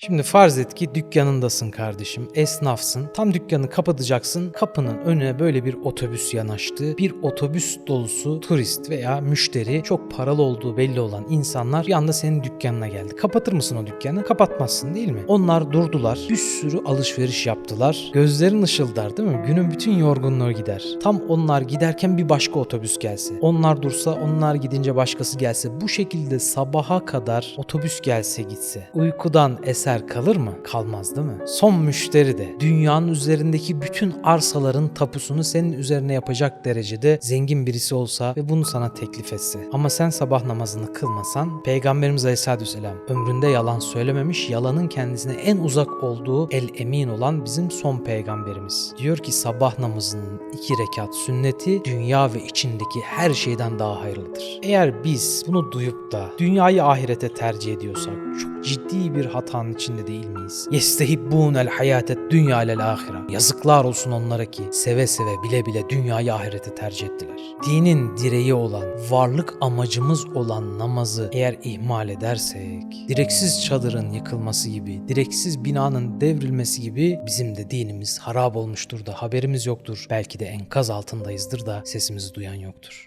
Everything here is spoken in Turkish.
Şimdi farz et ki dükkanındasın kardeşim, esnafsın. Tam dükkanı kapatacaksın, kapının önüne böyle bir otobüs yanaştı. Bir otobüs dolusu turist veya müşteri, çok paralı olduğu belli olan insanlar bir anda senin dükkanına geldi. Kapatır mısın o dükkanı? Kapatmazsın değil mi? Onlar durdular, bir sürü alışveriş yaptılar. Gözlerin ışıldar değil mi? Günün bütün yorgunluğu gider. Tam onlar giderken bir başka otobüs gelse. Onlar dursa, onlar gidince başkası gelse. Bu şekilde sabaha kadar otobüs gelse gitse. Uykudan eser kalır mı? Kalmaz değil mi? Son müşteri de dünyanın üzerindeki bütün arsaların tapusunu senin üzerine yapacak derecede zengin birisi olsa ve bunu sana teklif etse. Ama sen sabah namazını kılmasan Peygamberimiz Aleyhisselatü Vesselam ömründe yalan söylememiş, yalanın kendisine en uzak olduğu el emin olan bizim son peygamberimiz. Diyor ki sabah namazının iki rekat sünneti dünya ve içindeki her şeyden daha hayırlıdır. Eğer biz bunu duyup da dünyayı ahirete tercih ediyorsak çok ciddi bir hatanın içinde değil miyiz? Yestehibbûnel hayatet dünya lel ahire. Yazıklar olsun onlara ki seve seve bile bile dünyayı ahirete tercih ettiler. Dinin direği olan, varlık amacımız olan namazı eğer ihmal edersek, direksiz çadırın yıkılması gibi, direksiz binanın devrilmesi gibi bizim de dinimiz harap olmuştur da haberimiz yoktur. Belki de enkaz altındayızdır da sesimizi duyan yoktur.